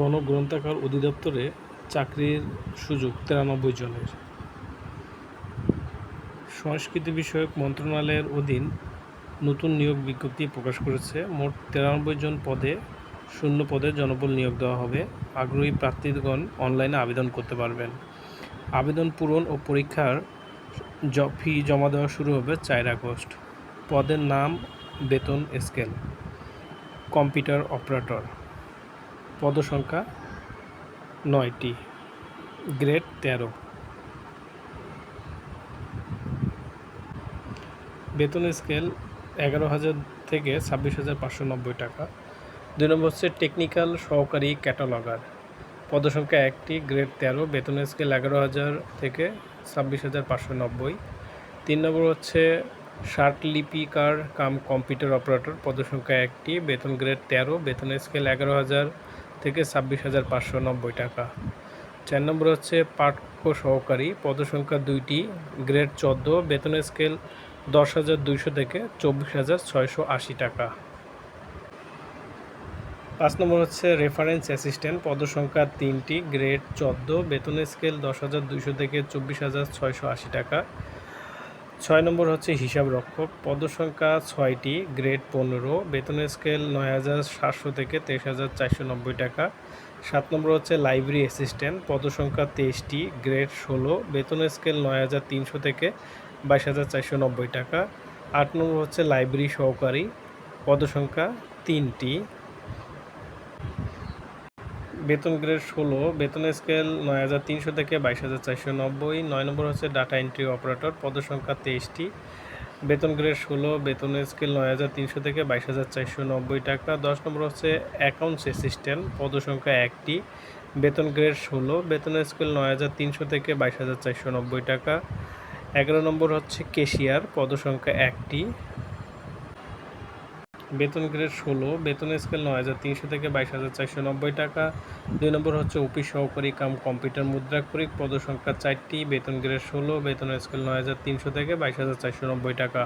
গণগ্রন্থাগার অধিদপ্তরে চাকরির সুযোগ তিরানব্বই জনের। সংস্কৃতি বিষয়ক মন্ত্রণালয়ের অধীন নতুন নিয়োগ বিজ্ঞপ্তি প্রকাশ করেছে। মোট তিরানব্বই জন পদে শূন্য পদে জনবল নিয়োগ দেওয়া হবে। আগ্রহী প্রার্থীগণ অনলাইনে আবেদন করতে পারবেন। আবেদন পূরণ ও পরীক্ষার ফি জমা দেওয়া শুরু হবে চার আগস্ট। পদের নাম, বেতন, স্কেল। Computer operator. পদসংখ্যা নয়টি, গ্রেড তেরো। বেতন স্কেল এগারো হাজার থেকে ছাব্বিশ হাজার পাঁচশো নব্বই টাকা। দুই নম্বর হচ্ছে টেকনিক্যাল সহকারী ক্যাটালগার। পদসংখ্যা একটি, গ্রেড তেরো, বেতন স্কেল এগারো হাজার থেকে ছাব্বিশ হাজার পাঁচশো নব্বই। তিন নম্বর হচ্ছে লিপিকার কাম কম্পিউটার অপারেটর, পদসংখ্যা একটি, বেতন গ্রেড তেরো, বেতন স্কেল এগারো হাজার থেকে ছাব্বিশ হাজার পাঁচশো নব্বই টাকা। চার নম্বর হচ্ছে পাঠ্য সহকারী, পদসংখ্যা দুইটি, গ্রেড চোদ্দ, বেতন স্কেল দশ হাজার দুইশো থেকে চব্বিশ হাজার ছয়শো আশি টাকা। পাঁচ নম্বর হচ্ছে রেফারেন্স অ্যাসিস্ট্যান্ট পদসংখ্যা তিনটি, গ্রেড চোদ্দ, বেতন স্কেল দশ হাজার দুইশো থেকে চব্বিশ হাজার ছয়শো আশি টাকা। ছয় নম্বর হচ্ছে হিসাব রক্ষক পদসংখ্যা ছয়টি, গ্রেড পনেরো, বেতন স্কেল নয় হাজার সাতশো থেকে তেইশ হাজার চারশো নব্বই টাকা। সাত নম্বর হচ্ছে লাইব্রেরি অ্যাসিস্ট্যান্ট, পদসংখ্যা তেইশটি, গ্রেড ষোলো, বেতন স্কেল নয় হাজার তিনশো থেকে বাইশ হাজার চারশো নব্বই টাকা। আট নম্বর হচ্ছে লাইব্রেরি সহকারী, পদসংখ্যা তিনটি বেতন গ্রেড ষোলো, বেতন স্কেল নয় হাজার তিনশো থেকে বাইশ হাজার চারশো নব্বই, নয় নম্বর হচ্ছে ডাটা এন্ট্রি অপারেটর, পদসংখ্যা তেইশটি। বেতন গ্রেড ষোলো, বেতন স্কেল নয় হাজার তিনশো থেকে বাইশ হাজার চারশো নব্বই টাকা। দশ নম্বর হচ্ছে অ্যাকাউন্টস অ্যাসিস্ট্যান্ট পদসংখ্যা একটি। বেতন গ্রেড ষোলো, বেতন স্কেল নয় হাজার তিনশো থেকে বাইশ হাজার চারশো নব্বই টাকা। এগারো নম্বর হচ্ছে কেশিয়ার পদসংখ্যা একটি। বেতন গ্রেড ষোলো, বেতন স্কেল নয় হাজার তিনশো থেকে বাইশ হাজার চারশো নব্বই টাকা। দুই নম্বর হচ্ছে অফিস সহকারী কাম কম্পিউটার মুদ্রাক্ষরিক পদসংখ্যা চারটি, বেতন গ্রেড ষোলো, বেতন স্কেল নয় হাজার তিনশো থেকে বাইশ হাজার চারশো নব্বই টাকা।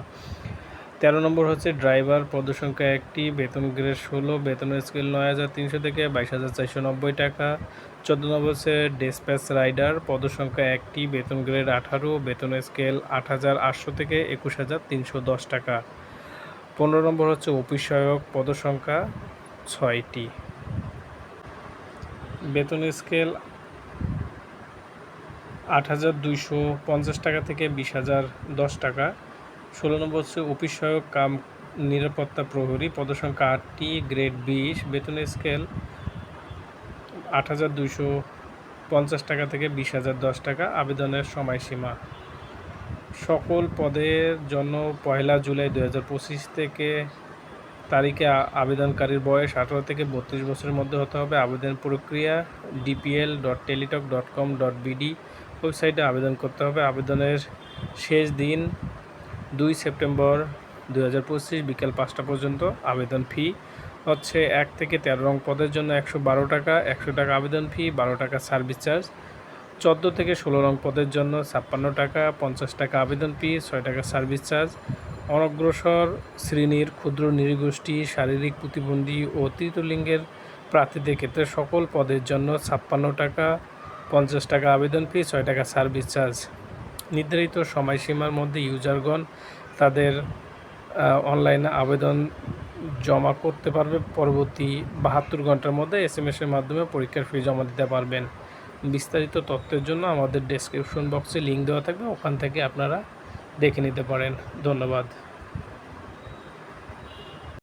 তেরো নম্বর হচ্ছে ড্রাইভার, পদসংখ্যা একটি, বেতন গ্রেড ষোলো, বেতন স্কেল নয় হাজার তিনশো থেকে বাইশ হাজার চারশো নব্বই টাকা। চোদ্দ নম্বর হচ্ছে ডেসপ্যাচ রাইডার, পদসংখ্যা একটি, বেতন গ্রেড আঠারো, বেতন স্কেল আট হাজার আটশো থেকে একুশ হাজার তিনশো দশ টাকা। পনেরো নম্বর হচ্ছে অফিস সহায়ক পদসংখ্যা ছয়টি। বেতন স্কেল আট হাজার দুইশো পঞ্চাশ টাকা থেকে বিশ হাজার দশ টাকা। ষোলো নম্বর হচ্ছে অফিস সহায়ক কাম নিরাপত্তা প্রহরী পদসংখ্যা আটটি, গ্রেড বিশ। বেতন স্কেল আট হাজার দুইশো পঞ্চাশ টাকা থেকে বিশ হাজার দশ টাকা। আবেদনের সময়সীমা সকল পদের জন্য পয়লা জুলাই দু হাজার পঁচিশ থেকে তারিখে আবেদনকারীর বয়স আঠারো থেকে বত্রিশ বছরের মধ্যে হতে হবে। আবেদন প্রক্রিয়া DPL dot Teletalk dot com dot BD ওয়েবসাইটে আবেদন করতে হবে। আবেদনের শেষ দিন দুই সেপ্টেম্বর দু হাজার পঁচিশ বিকেল পাঁচটা পর্যন্ত আবেদন ফি হচ্ছে এক থেকে তেরো রং পদের জন্য একশো বারো টাকা, একশো টাকা আবেদন ফি বারো টাকা সার্ভিস চার্জ চোদ্দ থেকে ষোলো রং পদের জন্য ছাপ্পান্ন টাকা, পঞ্চাশ টাকা আবেদন ফি, ছয় টাকা সার্ভিস চার্জ। অনগ্রসর, শ্রেণির, ক্ষুদ্র নৃগোষ্ঠী শারীরিক প্রতিবন্ধী ও তৃতীয় লিঙ্গের প্রার্থীদের ক্ষেত্রে সকল পদের জন্য ছাপ্পান্ন টাকা, পঞ্চাশ টাকা আবেদন ফি, ছয় টাকা সার্ভিস চার্জ। নির্ধারিত সময়সীমার মধ্যে ইউজারগণ তাদের অনলাইনে আবেদন জমা করতে পারবে। পরবর্তী বাহাত্তর ঘণ্টার মধ্যে এস এসের মাধ্যমে পরীক্ষার ফি জমা দিতে পারবেন। বিস্তারিত তথ্যের জন্য আমাদের ডেসক্রিপশন বক্সে লিঙ্ক দেওয়া থাকবে, ওখান থেকে আপনারা দেখে নিতে পারেন। ধন্যবাদ।